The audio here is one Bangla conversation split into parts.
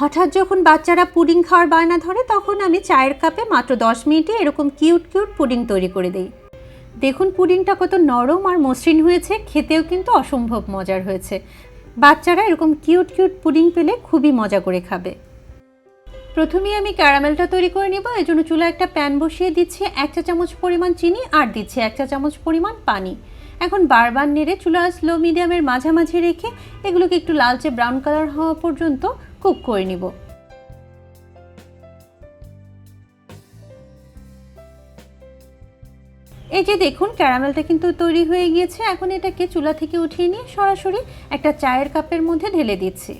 হঠাৎ যখন বাচ্চারা পুডিং খাওয়ার বায়না ধরে, তখন আমি চায়ের কাপে মাত্র দশ মিনিটে এরকম কিউট কিউট পুডিং তৈরি করে দিই। দেখুন পুডিংটা কত নরম আর মসৃণ হয়েছে, খেতেও কিন্তু অসম্ভব মজার হয়েছে। বাচ্চারা এরকম কিউট কিউট পুডিং পেলে খুবই মজা করে খাবে। প্রথমেই আমি ক্যারামেলটা তৈরি করে নেব, এই জন্য চুলা একটা প্যান বসিয়ে দিচ্ছি, এক চা চামচ পরিমাণ চিনি আর দিচ্ছি এক চা চামচ পরিমাণ পানি। এখন বারবার নেড়ে চুলা স্লো মিডিয়ামের মাঝামাঝি রেখে এগুলোকে একটু লালচে ব্রাউন কালার হওয়া পর্যন্ত কুক করে নিব। এই যে দেখুন, ক্যারামেলটা কিন্তু তৈরি হয়ে গিয়েছে। এখন এটাকে চুলা থেকে উঠিয়ে নিয়ে সরাসরি একটা চায়ের কাপের মধ্যে ঢেলে দিচ্ছি।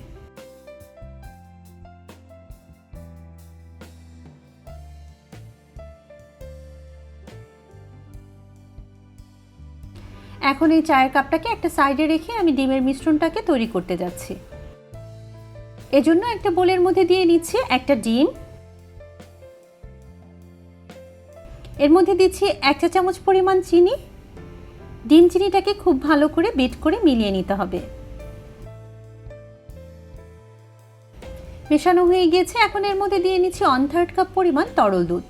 এখন এই চায়ের কাপটাকে একটা সাইডে রেখে আমি ডিমের মিশ্রণটাকে তৈরি করতে যাচ্ছি। এজন্য একটা বোলের মধ্যে দিয়ে নিচ্ছি একটা ডিম। এর মধ্যে দিচ্ছি এক চা চামচ পরিমাণ চিনি। ডিম চিনিটাকে খুব ভালো করে বিট করে মিলিয়ে নিতে হবে। মেশানো হয়ে গিয়েছে, এখন এর মধ্যে দিয়ে নিচ্ছি ওয়ান থার্ড কাপ পরিমাণ তরল দুধ।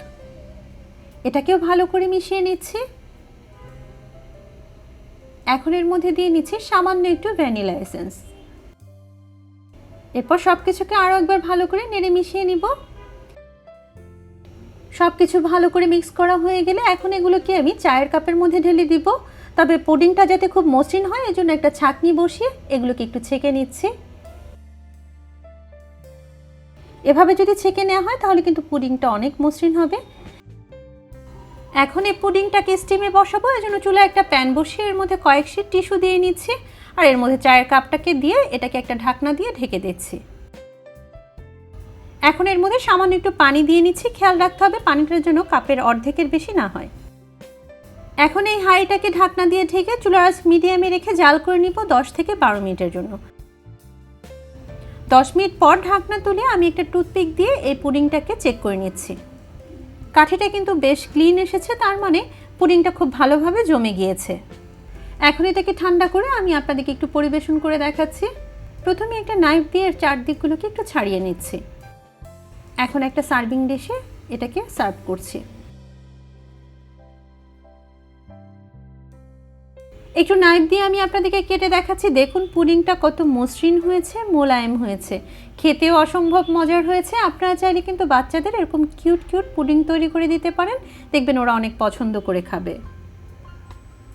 এটাকেও ভালো করে মিশিয়ে নিচ্ছি। এখন এর মধ্যে দিয়ে নিচ্ছি সামান্য একটু ভ্যানিলা এসেন্স। এরপর সব কিছুকে আরও একবার ভালো করে নেড়ে মিশিয়ে নিব। সব কিছু ভালো করে মিক্স করা হয়ে গেলে এখন এগুলোকে আমি চায়ের কাপের মধ্যে ঢেলে দিব। তবে পুডিংটা যাতে খুব মসৃণ হয়, এজন্য একটা ছাঁকনি বসিয়ে এগুলোকে একটু ছেঁকে নিচ্ছি। এভাবে যদি ছেঁকে নেওয়া হয়, তাহলে কিন্তু পুডিংটা অনেক মসৃণ হবে। এখন এই পুডিংটাকে স্টিমে বসাবো এই জন্য চুলা একটা প্যান বসিয়ে এর মধ্যে কয়েক শিট টিস্যু দিয়ে নিচ্ছি। আর এর মধ্যে চায়ের কাপটাকে দিয়ে এটাকে একটা ঢাকনা দিয়ে ঢেকে দিচ্ছি। এখন এর মধ্যে সামান্য একটু পানি দিয়ে নিচ্ছি। খেয়াল রাখতে হবে পানিটার জন্য কাপের অর্ধেকের বেশি না হয়। এখন এই হাঁড়িটাকে ঢাকনা দিয়ে ঢেকে চুলার মিডিয়ামে রেখে জাল করে নিব দশ থেকে বারো মিনিটের জন্য। দশ মিনিট পর ঢাকনা তুলে আমি একটা টুথপিক দিয়ে এই পুডিংটাকে চেক করে নিচ্ছি। কাঠিটা কিন্তু বেশ ক্লিন এসেছে, তার মানে পুডিংটা খুব ভালোভাবে জমে গিয়েছে। এখন এটাকে ঠান্ডা করে আমি আপনাদেরকে একটু পরিবেশন করে দেখাচ্ছি। প্রথমে একটা নাইফ দিয়ে চারদিকগুলোকে একটু ছাড়িয়ে নিচ্ছি। এখন একটা সার্ভিং ডিশে এটাকে সার্ভ করছি। একটু নাইফ দিয়ে আমি আপনাদেরকে কেটে দেখাচ্ছি। দেখুন, পুডিংটা কত মসৃণ হয়েছে, মোলায়েম হয়েছে। খেতেও অসম্ভব মজার হয়েছে। আপনারা চাইলে কিন্তু বাচ্চাদের এরকম কিউট কিউট পুডিং তৈরি করে দিতে পারেন। দেখবেন ওরা অনেক পছন্দ করে খাবে।